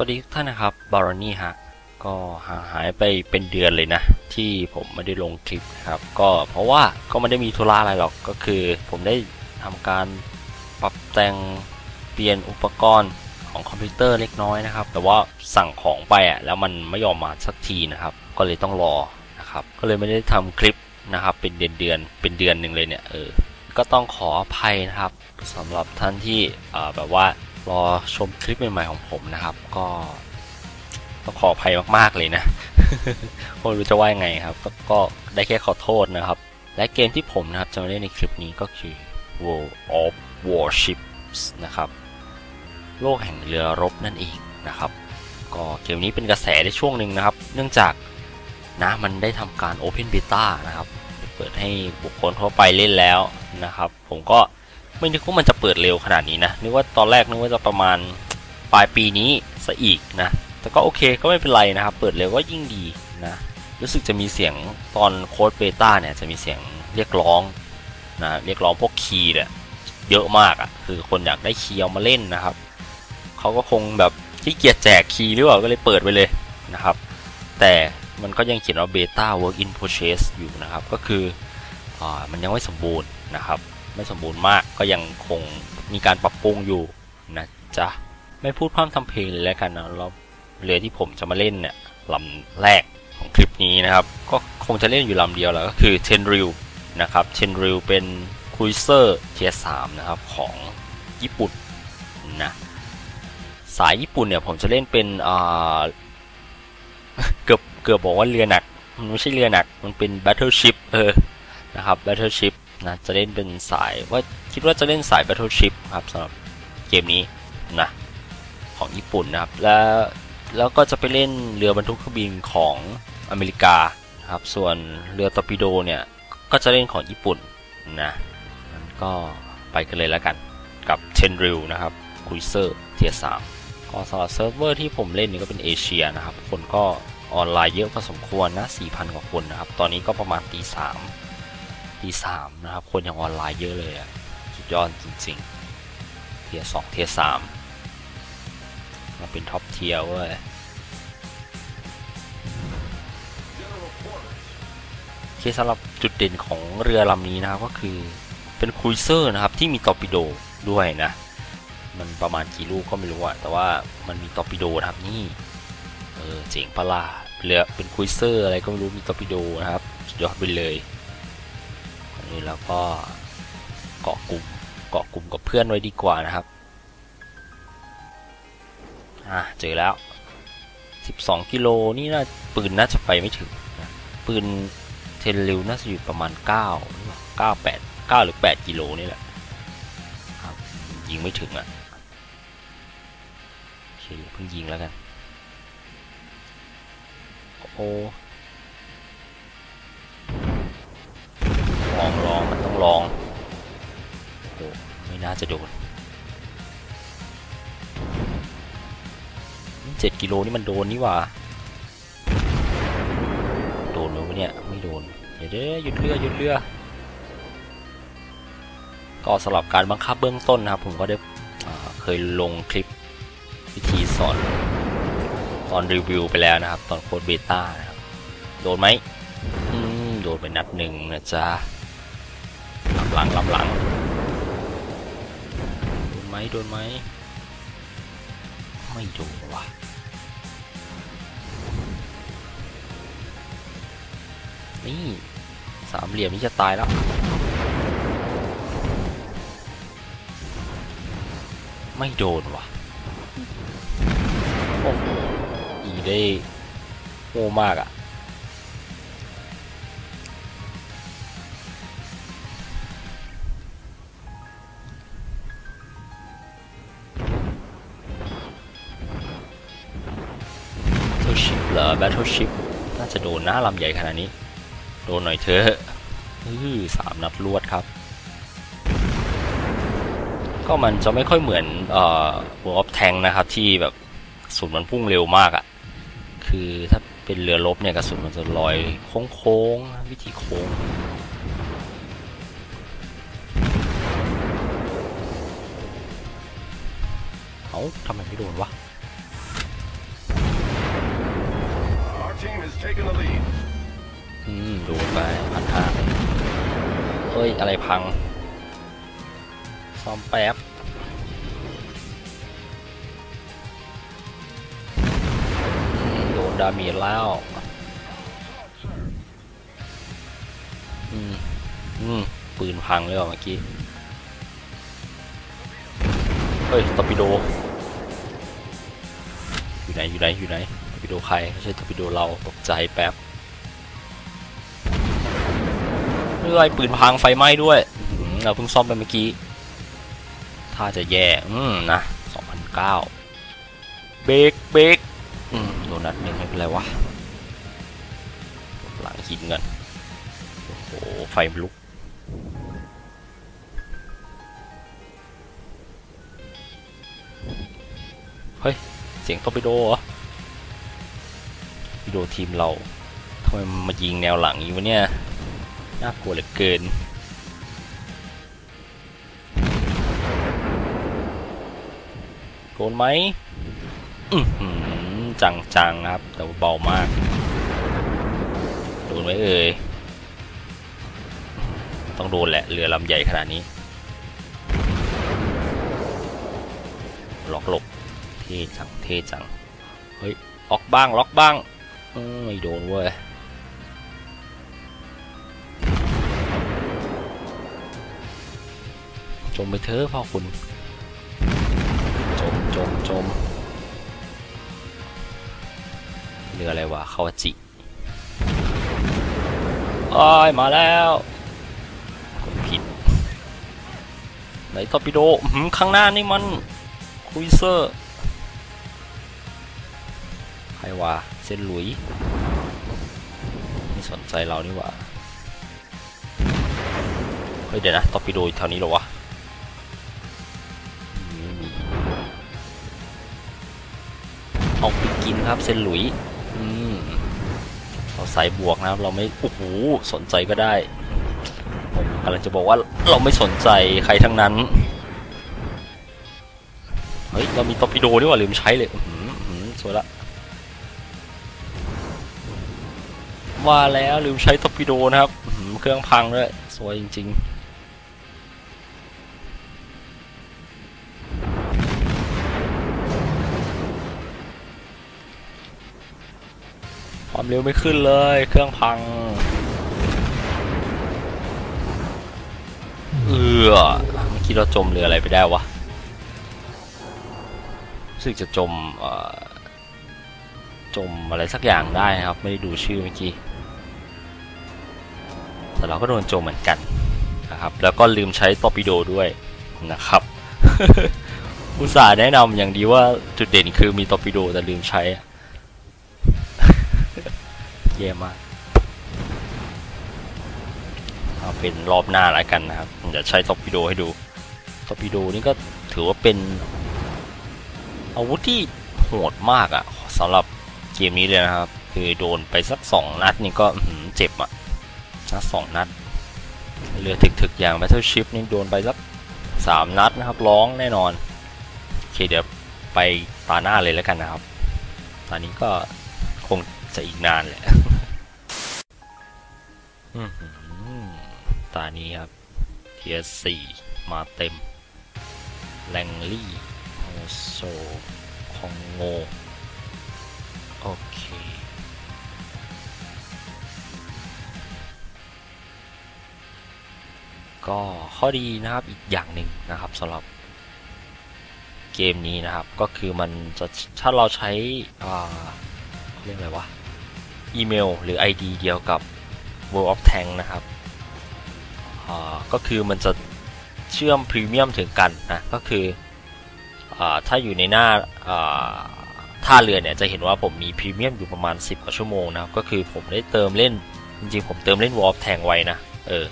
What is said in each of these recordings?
วัสดีท่านนะครับบารอนี่ฮะก็ห่างหายไปเป็นเดือนเลยนะ ที่ผมไม่ได้ลงคลิปนะครับ ก็เพราะว่าก็ไม่ได้มีธุระอะไรหรอกก็คือ ผมได้ทำการปรับแต่งเปลี่ยนอุปกรณ์ของคอมพิวเตอร์เล็กน้อยนะครับ แต่ว่าสั่งของไปอะแล้วมันไม่ยอมมาสักทีนะครับ ก็เลยต้องรอนะครับ ก็เลยไม่ได้ทำคลิปนะครับ เป็นเดือนเดือนเป็นเดือนหนึ่งเลยเนี่ยเออก็ต้องขออภัยนะครับสำหรับท่านที่อ่อแบบว่า รอชมคลิปใหม่ๆของผมนะครับ ก็ต้องขออภัยมากๆเลยนะไม่รู้จะว่ายังไงครับก็ก็ได้แค่ขอโทษนะครับ และเกมที่ผมนะครับจะมาเล่นในคลิปนี้ก็คือ World of Warships นะครับ โลกแห่งเรือรบนั่นเองนะครับ ก็เกมนี้เป็นกระแสในช่วงหนึ่งนะครับ เนื่องจากนะมันได้ทำการ Open Beta นะครับ เปิดให้บุคคลทั่วไปเล่นแล้วนะครับ ผมก็ ไม่นึกว่ามันจะเปิดเร็วขนาดนี้นะ นึกว่าตอนแรกนึกว่าจะประมาณปลายปีนี้ซะอีกนะ แต่ก็โอเคก็ไม่เป็นไรนะครับ เปิดเร็วก็ยิ่งดีนะ รู้สึกจะมีเสียงตอนโค้ดเบต้าเนี่ยจะมีเสียงเรียกร้องนะเรียกร้องพวกคีย์เนี่ยเยอะมากอะ่ะคือคนอยากได้คีย์เอามาเล่นนะครับเขาก็คงแบบที่เกียจแจกคีย์หรือเปล่าก็เลยเปิดไปเลยนะครับ แต่มันก็ยังเขียนว่า Beta Work in Progress อยู่นะครับ ก็คืออมันยังไม่สมบูรณ์นะครับ ไม่สมบูรณ์มากก็ยังคงมีการปรับปรุงอยู่นะจ๊ะไม่พูดพร่ำทำเพลงเลยแล้วกันนะเราเรือที่ผมจะมาเล่นเนี่ยลำแรกของคลิปนี้นะครับ ก็คงจะเล่นอยู่ลำเดียวแหละก็คือ t e n r i l นะครับ t e n r i l เป็นคุยเซอร์เทียสามนะครับของญี่ปุ่นนะสายญี่ปุ่นเนี่ยผมจะเล่นเป็นอ่าเกือบเกือบบอกว่าเรือหนัก มันไม่ใช่เรือหนัก มันเป็น Battleship เออนะครับ Battleship นะจะเล่นเป็นสายว่าคิดว่าจะเล่นสาย Battleship ครับสำหรับเกมนี้นะของญี่ปุ่นนะครับ แล้วแล้วก็จะไปเล่นเรือบรรทุกเครื่องบินของอเมริกาครับส่วนเรือตอร์ปิโดเนี่ยก็จะเล่นของญี่ปุ่นนะนั้นก็ไปกันเลยแล้วกันกับเทนริลนะครับคุยเซอร์เทียสามก็สำหรับเซิร์ฟเวอร์ที่ผมเล่นนี่ก็เป็นเอเชียนะครับ คนก็ออนไลน์เยอะพอสมควรนะ4,000 กว่าคนนะครับ ตอนนี้ก็ประมาณตีสาม ตีสามนะครับ คนยังออนไลน์เยอะเลยอะสุดยอดจริงๆ เทียสองเทียสามมาเป็นท็อปเทียเว้ยโอเคสำหรับจุดเด่นของเรือลำนี้นะครับก็คือเป็นครูเซอร์นะครับที่มีตอร์ปิโดด้วยนะ มันประมาณกี่ลูกก็ไม่รู้อะแต่ว่ามันมีตอร์ปิโดนะครับนี่เออเจ๋งปะล่ะเรือเป็นคุยเซอร์อะไรก็ไม่รู้มีตอร์ปิโดนะครับยอดไปเลย นี้แล้วก็เกาะกลุ่มเกาะกลุ่มกับเพื่อนไว้ดีกว่านะครับอะเจอแล้ว 12 กิโลนี่น่าปืนน่าจะไปไม่ถึงนะปืนเทนริวน่าจะอยู่ประมาณ 9 9 8 9 หรือ 8 กิโลนี่แหละครับยิงไม่ถึงอะโอเคเพิ่งยิงแล้วกันโอ้ ลองลองมันต้องลองโอ้ไม่น่าจะโดนเจ็ดกิโลนี่มันโดนนี่หว่า โดนไหมวะเนี่ย ไม่โดน เดี๋ยวเดี๋ยวหยุดเรือหยุดเรือก็สำหรับการบังคับเบื้องต้นนะครับ ผมก็ได้เคยลงคลิปวิธีสอนตอนรีวิวไปแล้วนะครับ ตอนโค้ดเบต้านะครับ โดนไหมโดนไปนัดหนึ่งนะจ๊ะำหลังลำหลังโดนไหมโดนไหมไม่โดนว่ะนี่สามเหลี่ยมนี่จะตายแล้วไม่โดนว่ะ โอ้โหยิงได้โง่มากอะ่ะ เหรอ Battleship น่าจะโดนหน้าลำใหญ่ขนาดนี้ โดนหน่อยเถอะสามนัดรวดครับ ก็มันจะไม่ค่อยเหมือนเอ่อ War of Tank นะครับ ที่แบบสุนมันพุ่งเร็วมากอะ่ะ คือถ้าเป็นเรือรบเนี่ยกระสุนมันจะลอยโค้งๆวิธีโค้งเอ้าทำไมไม่โดนวะ taking the lead. อืมดูไปพันห้าเฮ้ย อะไรพัง ซ่อมแป๊บ โดนดาเมจแล้วอืม อืม ปืนพังเลยว่ะเมื่อกี้ เฮ้ยตอปิโด อยู่ไหน อยู่ไหน อยู่ไหน ปิโดใครไม่ใช่ตอร์ปิโดเราตกใจแป๊บเรื่อยปืนพังไฟไหม้ด้วยเราเพิ่งซ่อมไปเมื่อกี้ ถ้าจะแย่ อืมนะ2009เบรกเบรกอืมโดนนัดหนึ่งไม่เป็นไรวะ หลังหินกันโอ้โห ไฟลุกเฮ้ย เสียงตอร์ปิโดเหรอตอร์ปิ โดทีมเราทำไมมายิงแนวหลังอยู่วะเนี่ยน่ากลัวเหลือเกินโดนไหมอื้อหือจังจังๆครับ แต่ว่าเบามาก โดนไหมเอ่ย ต้องโดนแหละ เรือลำใหญ่ขนาดนี้ ล็อกหลบ เท่จัง เท่จัง เฮ้ย ล็อกบ้าง ล็อกบ้าง ไม่โดนเว้ยจมไปเถอะพ่อคุณ จมจมจมเรืออะไรวะคาวาจิอ้ายมาแล้วคนผิด ไหนตอปิโดหือข้างหน้านี่มันคุยเซอร์ใครวะ เซนหลุยไม่สนใจเรานี่หว่าเฮ้ยเดี๋ยวนะตอปิโดอยู่แถวนี้เหรอวะไม่มีเอาไปกินครับเซนหลุยอืมเราใส่บวกนะครับ เราไม่โอ้โหสนใจก็ได้ผมกำลังจะบอกว่าเราไม่สนใจใครทั้งนั้น เฮ้ย เรามีตอปิโดนี่หว่าลืมใช้เลยหืออื้อหือสวยละ ว่าแล้วลืมใช้ตอร์ปิโดนะครับเครื่องพังด้วยสวยจริง ๆความเร็วไม่ขึ้นเลย เครื่องพัง เออเมื่อกี้เราจมเรืออะไรไปได้วะรู้สึกจะจมจมอะไรสักอย่างได้นะครับ ไม่ได้ดูชื่อเมื่อกี้ แต่เราก็โดนโจมเหมือนกันนะครับ แล้วก็ลืมใช้ตอปิโดด้วยนะครับ อุตส่าห์แนะนำอย่างดีว่าจุดเด่นคือมีตอปิโดแต่ลืมใช้อะแย่มากเอาเป็นรอบหน้าล้วกันนะครับจะใช้ตอปิโดให้ดูตอปิโดนี่ก็ถือว่าเป็นอาวุธที่โหดมากอะ่ะสำหรับเกมนี้เลยนะครับ คือโดนไปสักสองนัดนี่ก็เจ็บอะ่ะ นัดสองนัด เรือถึกๆ อย่าง Battleship นี่โดนไปสักสามนัดนะครับร้องแน่นอนโอเคเดี๋ยวไปตาหน้าเลยแล้วกันนะครับ ตอนนี้ก็คงจะอีกนานแหละอื้อหือตานี้ครับเทียสี่มาเต็มแรงลี่โฮโซคองโง โอเค ก็ข้อดีนะครับอีกอย่างหนึ่งนะครับสำหรับเกมนี้นะครับ ก็คือมันจะถ้าเราใช้เรียกอะไรวะอีเมล หรือ ID เดียวกับ World of Tank นะครับก็คือมันจะเชื่อมพรีเมียมถึงกันนะก็คืออถ้าอยู่ในหน้าท่าเรือเนี่ยจะเห็นว่าผมมีพรีเมียมอยู่ประมาณ 10 กว่าชั่วโมงนะครับก็คือผมได้เติมเล่นจริงๆผมเติมเล่น World of Tank ไว้นะเออ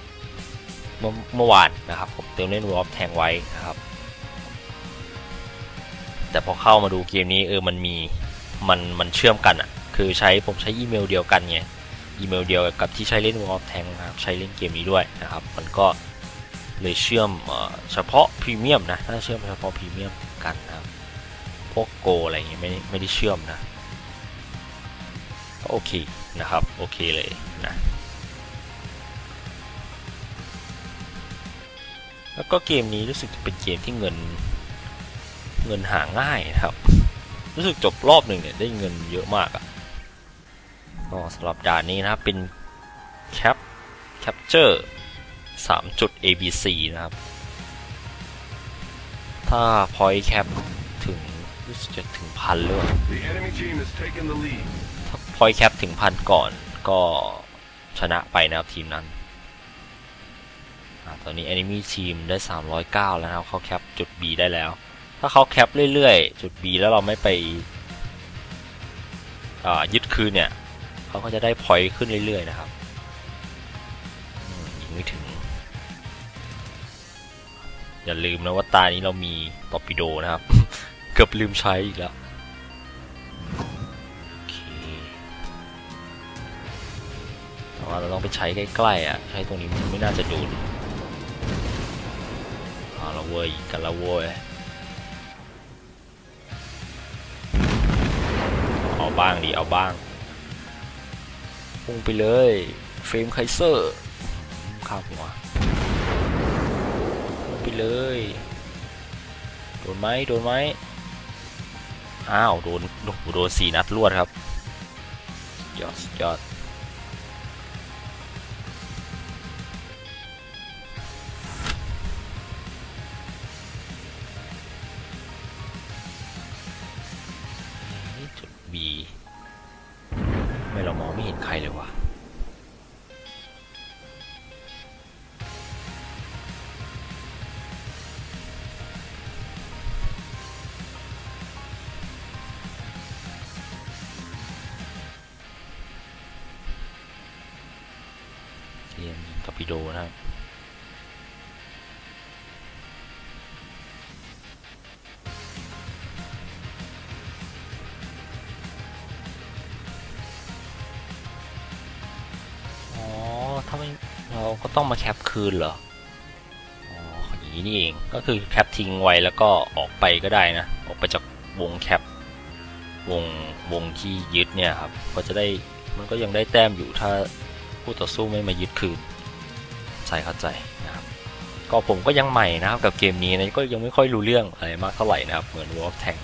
เมื่อเมื่อวานนะครับผมเติมเล่น World of Tank ไว้นะครับ แต่พอเข้ามาดูเกมนี้เออมันมีมันมันเชื่อมกันอะ่ะคือใช้ผมใช้อีเมลเดียวกันไงอีเมลเดียวกับที่ใช้เล่น World of Tank นะครับใช้เล่นเกมนี้ด้วยนะครับ มันก็เลยเชื่อมเฉพาะพรีเมียมนะถ้าเชื่อมเฉพาะพรีเมียมกันนะครับพวกโกอะไรอย่างเงี้ยไม่ไม่ได้เชื่อมนะโอเคนะครับโอเคเลยนะ แล้วก็เกมนี้รู้สึกจะเป็นเกมที่เงิน เงินหาง่ายนะครับ รู้สึกจบรอบหนึ่งเนี่ยได้เงินเยอะมากอะ่ะก็สำหรับด่านนี้นะครับเป็นแคปแคปเจอร์3จุด ABC นะครับ ถ้า point cap ถึงรู้สึกจะถึงพันเลย The enemy team has taken the lead. ถ้า point cap ถึงพันก่อนก็ชนะไปนะครับทีมนั้นอา ตอนนี้ enemy team ได้ 309 แล้วนะครับเขาแคปจุด B ได้แล้ว ถ้าเขาแคปเรื่อยๆ จุด B แล้วเราไม่ไปยึดคืนเนี่ยเขาก็จะได้ point ขึ้นเรื่อยๆนะครับยิงไม่ถึง อย่าลืมนะว่าตานี้เรามีตอปิโดนะครับ เกือบลืมใช้อีกแล้วเคแต่ว่าเราต้องไปใช้ใกล้ๆอะใช้ตรงนี้มันไม่น่าจะโดน เอาละเว้ยกันละเว้ยเอาบ้างดิเอาบ้างพุ่งไปเลยเฟรมไคเซอร์ข้ามหัวพุ่งไปเลยโดนไหมโดนไหมอ้าวโดนโดนสี่นัดรวดครับยอดยอด ตอร์ปิโดนะครับอ๋อถ้าไม่เราก็ต้องมาแคปคืนเหรอ อ๋ออย่างนี้นี่เอง ก็คือแคปทิ้งไว้แล้วก็ออกไปก็ได้นะ ออกไปจากวงแคป วงวงที่ยึดเนี่ยครับ ก็จะได้ มันก็ยังได้แต้มอยู่ถ้าผู้ต่อสู้ไม่มายึดคืน ใส่เข้าใจนะครับก็ผมก็ยังใหม่นะครับกับเกมนี้นะก็ยังไม่ค่อยรู้เรื่องอะไรมากเท่าไหร่นะครับเหมือน World of Tank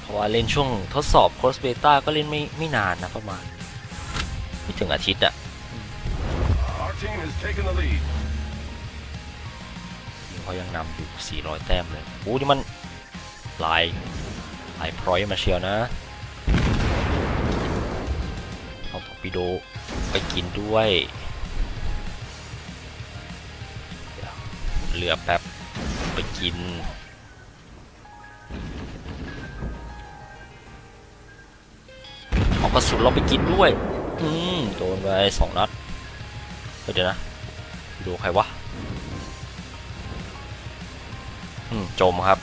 เพราะว่าเล่นช่วงทดสอบโคสเบต้าก็เล่นไม่ไม่นานนะประมาณไม่ถึงอาทิตย์อะ Our team has taken the lead. ยิงเขายังนำอยู่ 400 แต้มเลยโอ้นี่มันลายลายพรอยต์มาเชียวนะ เอาตอร์ปิโดไปกินด้วยเดี๋ยวเหลือแป๊บไปกินเอากระสุนเราไปกินด้วย อืมโดนไปสองนัดเดี๋ยวนะดูใครวะ อืมจมครับ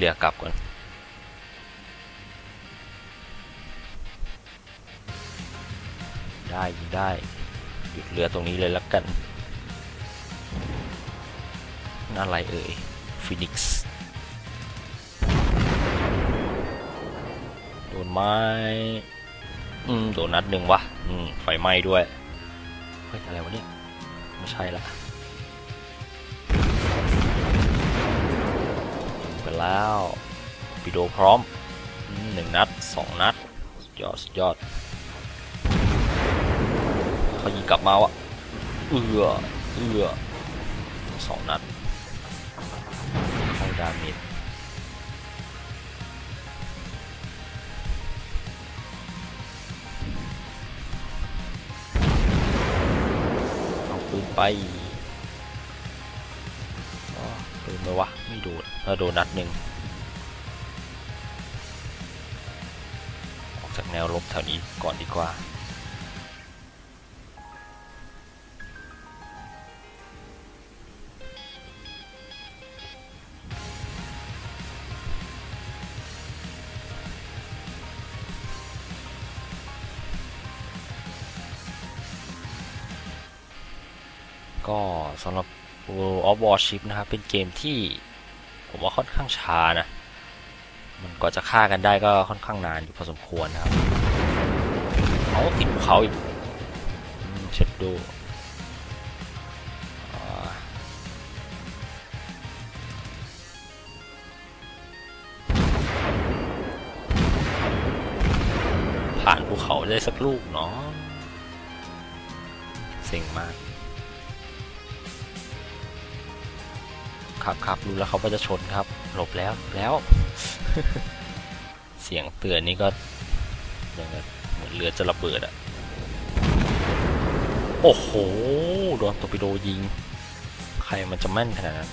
เรือกลับก่อนได้ยิงได้หยุดเรือตรงนี้เลยแล้วกันนั่นอะไรเอ่ยฟินิกซ์โดนไม้อืมโดนนัดหนึ่งวะอืมไฟไหม้ด้วยเฮ้ยอะไรวะเนี่ยไม่ใช่ละ แล้วปิโดพร้อมหนึ่งนัดสองนัดสุดยอดสุดยอดเขายิงกลับมาวะเอือเอือสองนัดเข้าดาเมจเอาปืนไปปืนไหมวะไม่โดนถ้าโดนนัดหนึ่งออกจากแนวรบแถวนี้ก่อนดีกว่าก็สำหรับ World of Warship นะครับ เป็นเกมที่ ผมว่าค่อนข้างช้านะ มันกว่าจะฆ่ากันได้ก็ค่อนข้างนานอยู่พอสมควรนะครับเอาติดเขาอีกเช็ดดูผ่านภูเขาได้สักลูกเนาะเซ็งมาก ครับครับรู้แล้วเขาว่าจะชนครับ หลบแล้วแล้ว เสียงเตือนนี่ก็ยังไงเหมือนเรือจะระเบิดอะโอ้โห โดนตอร์ปิโดยิง ใครมันจะแม่นขนาดนั้น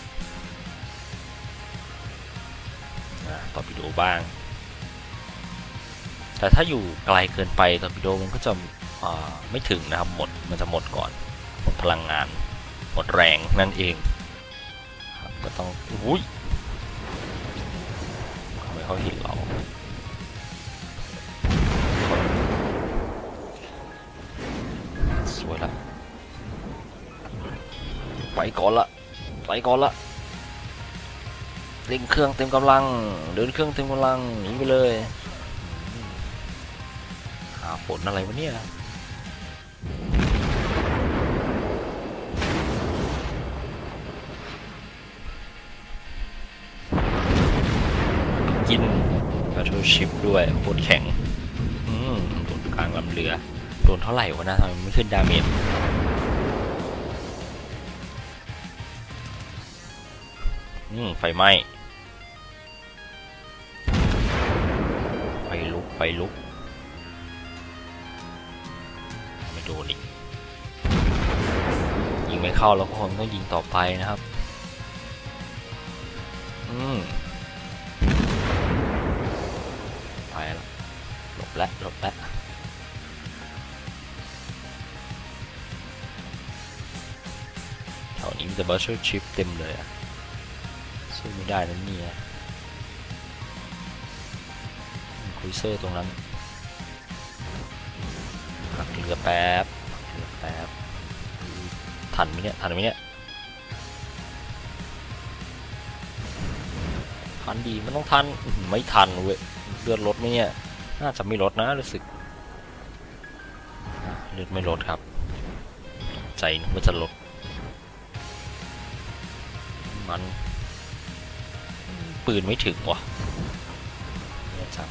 นะตอร์ปิโดบ้าง แต่ถ้าอยู่ไกลเกินไปตอร์ปิโดมันก็จะไม่ถึงนะครับ หมด มันจะหมดก่อน หมดพลังงาน หมดแรงนั่นเอง ต้องอุ้ยทำไมเขาเห็นเราสวยละไปก่อนละไปก่อนละเร่งเครื่องเต็มกำลัง เดินเครื่องเต็มกำลังหนีไปเลย หาผลอะไรวะเนี่ย Battleship ด้วยโคตรแข็งอืมโดนกลางลำเรือ โดนเท่าไหร่วะนะทำไมไม่ขึ้นดาเมจอืมไฟไหม้ไฟลุกไฟลุกไม่โดนอีกยิงไม่เข้าแล้วก็คงต้องยิงต่อไปนะครับ อืม หลบแล้วหลบแล้วแถวนี้มีแต่บัชเชอร์ชิปเต็มเลยอะสู้ไม่ได้นั่นนี่ยคุยเซอร์ตรงนั้นหักเรือแป๊บหักเรือแป๊บทันไหมเนี่ยทันไหมเนี่ยทันดีมันต้องทันไม่ทันเว้ยเลือดลดไหมเนี่ย น่าจะไม่ลดนะรู้สึกเลือดไม่ลดครับ ใจนึกว่าจะลด มัน ปืนไม่ถึงว่ะเนี่ยจัง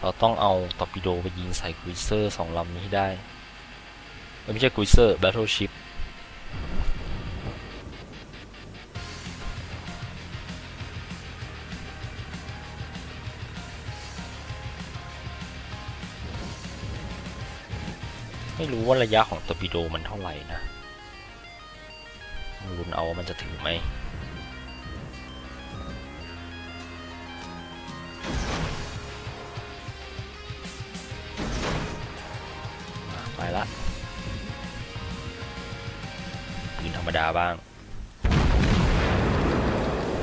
เราต้องเอาตอร์ปิโดไปยิงใส่กุยเซอร์สองลำนี้ให้ได้ ไม่ใช่กุยเซอร์แบทเทิลชิพ ว่าระยะของตอร์ปิโดมันเท่าไหร่นะลุนเอาว่ามันจะถึงไหมไปละปืนธรรมดาบ้าง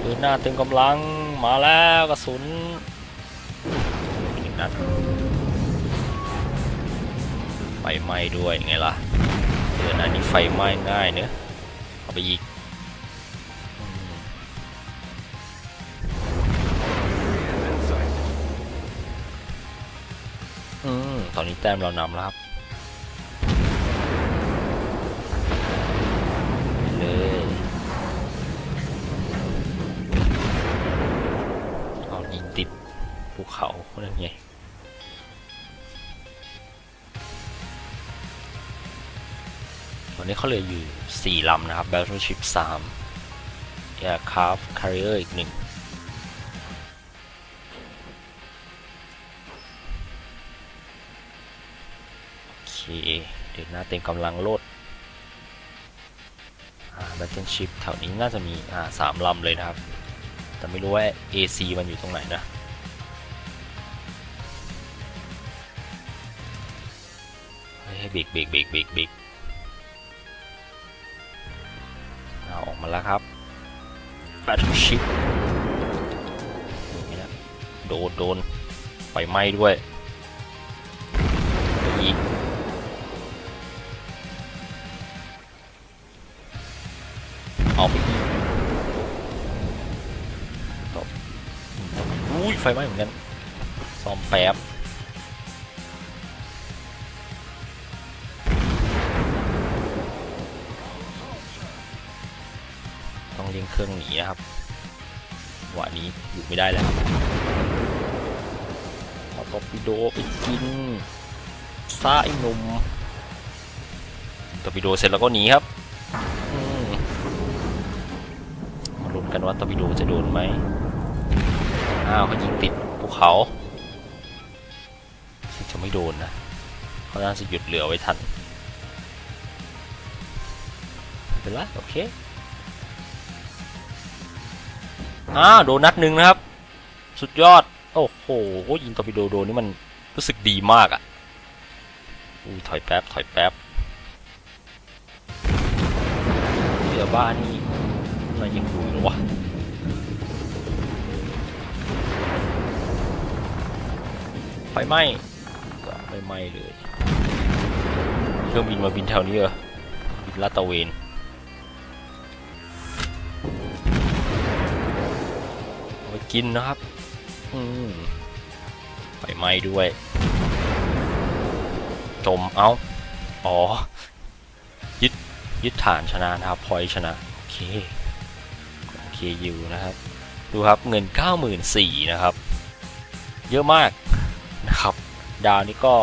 ปืนหน้าเต็มกำลังมาแล้วกระสุนอีกนัด ไฟไหม้ด้วยไงล่ะเดือนอันนี้ไฟไหม้ง่ายเนอะเอาไปอีกอืม In sight. อืมตอนนี้แต้มเรานำแล้วครับเลยเอายิงติดภูเขานั่นไงตอน นี้เขาเหลืออยู่ 4ลำนะครับ Battleship 3 Aircraft Carrier อีกหนึ่งโอเค เดี๋ยวหน้าเต็มกำลังโลด Battleship แถวนี้น่าจะมีอ่าสามลำเลยนะครับ แต่ไม่รู้ว่า AC มันอยู่ตรงไหนนะเฮ้ยเบรกเบรกเบรกเบรกเบรก แล้วครับแบตชิพโดนโดนไฟไหม้ด้วยอีกเอาไปอุ้ยไฟไหม้เหมือนกันซ้อมแป๊บ เครื่องหนีนะครับหวะนี้อยู่ไม่ได้แล้วครับเอตอร์ปิโดไปกินซาไอ้นุ่มตอร์ปิโดเสร็จแล้วก็หนีครับมาลุ้นกันว่าตอร์ปิโดจะโดนไหมอ้าวเขายิงติดภูเขาจะไม่โดนนะเขาน่าจะหยุดเหลือไว้ทันเป็นไรโอเค อ้าโดนนัดหนึ่งนะครับ สุดยอด โอ้โหยิงตอร์ปิโดโดนนี่มันรู้สึกดีมากอะ่ะอุ้ยถอยแป๊บถอยแป๊บเรือบ้านนี่มันยังอยู่วะไฟไหม้ไม่ไหม้เลยเครื่องบินมาบินแถวนี้เหรอบินลาดตะเวน กินนะครับไฟไหม้ด้วย จมเอาอ๋อ ยึด ยึดฐานชนะนะครับพอยชนะ โอเค โอเคอยู่นะครับ ดูครับเงิน 94,000นะครับ เยอะมากนะครับ ดาวนี่ก็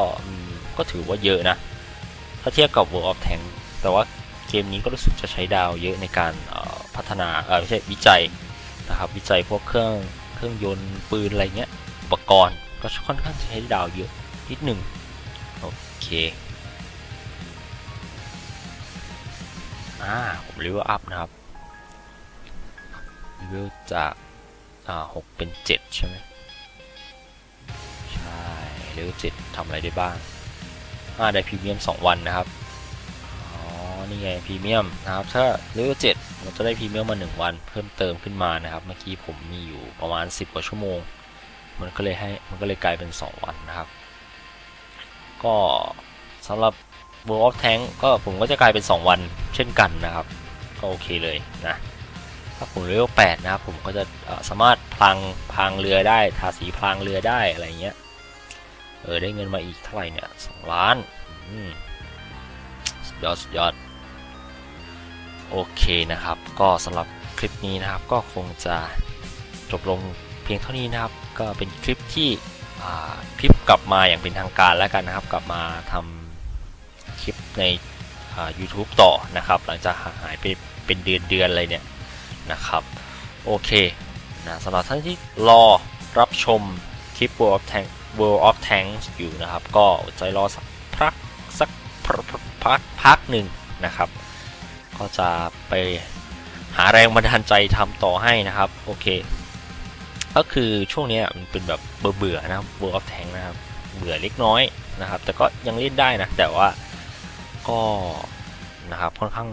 ก็ถือว่าเยอะนะ ถ้าเทียบกับ World of Tanks แต่ว่าเกมนี้ก็รู้สึกจะใช้ดาวเยอะในการพัฒนา เออไม่ใช่วิจัย นะครับ วิจัยพวกเครื่องเครื่องยนต์ปืนอะไรเงี้ยอุปกรณ์ก็ค่อนข้างจะใช้ดาวเยอะนิดหนึ่งโอเคอ่าผมเลเวลอัพนะครับเลเวลจากอ่าหกเป็นเจ็ดใช่ไหมใช่เลเวลเจ็ดทำอะไรได้บ้างอ่าได้พรีเมียมสองวันนะครับ นี่ไงพรีเมียมนะครับถ้าเลเวลเจ็ดเราจะได้พรีเมียมมา 1 วัน เพิ่มเติมขึ้นมานะครับ เมื่อกี้ผมมีอยู่ประมาณ 10 กว่าชั่วโมง มันก็เลยให้มันก็เลยกลายเป็น 2 วันนะครับ ก็สำหรับ World of Tank ก็ผมก็จะกลายเป็น 2 วันเช่นกันนะครับ ก็โอเคเลยนะถ้าผมเลเวล8นะครับผมก็จะสามารถพลางพลางเรือได้ทาสีพลางเรือได้อะไรเงี้ยเออได้เงินมาอีกเท่าไหร่เนี่ย2ล้านอืมสุดยอดสุดยอด โอเคนะครับ ก็สำหรับคลิปนี้นะครับ ก็คงจะจบลงเพียงเท่านี้นะครับ ก็เป็นคลิปที่คลิปกลับมาอย่างเป็นทางการแล้วกันนะครับ กลับมาทำคลิปใน YouTube ต่อนะครับ หลังจากหายไปเป็นเดือนเดือนๆเลยเนี่ยนะครับ โอเคนะสำหรับท่านที่รอรับชมคลิป World of Tank World of Tanks อยู่นะครับ ก็ใจรอสักพักสักพักพักหนึ่งนะครับ ก็จะไปหาแรงบันดาลใจทำต่อให้นะครับ โอเค ก็คือช่วงนี้มันเป็นแบบเบื่อๆนะครับ World of Tank นะครับ เบื่อเล็กน้อยนะครับ แต่ก็ยังเล่นได้นะ แต่ว่าก็นะครับค่อนข้าง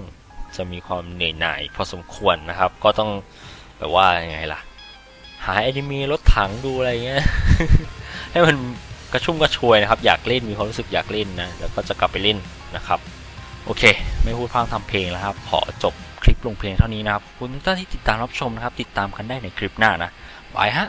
จะมีความเหนื่อยหน่ายพอสมควรนะครับ ก็ต้องแบบว่ายังไงล่ะ หาแอนิเมะรถถังดูอะไรเงี้ยให้มันกระชุ่มกระชวยนะครับ อยากเล่นมีความรู้สึกอยากเล่นนะแล้วก็จะกลับไปเล่นนะครับ โอเค ไม่พูดพร่ำทำเพลงแล้วครับ ขอจบคลิปลงเพลงเท่านี้นะครับขอบคุณทุกท่านที่ติดตามรับชมนะครับ ติดตามกันได้ในคลิปหน้านะบายฮะ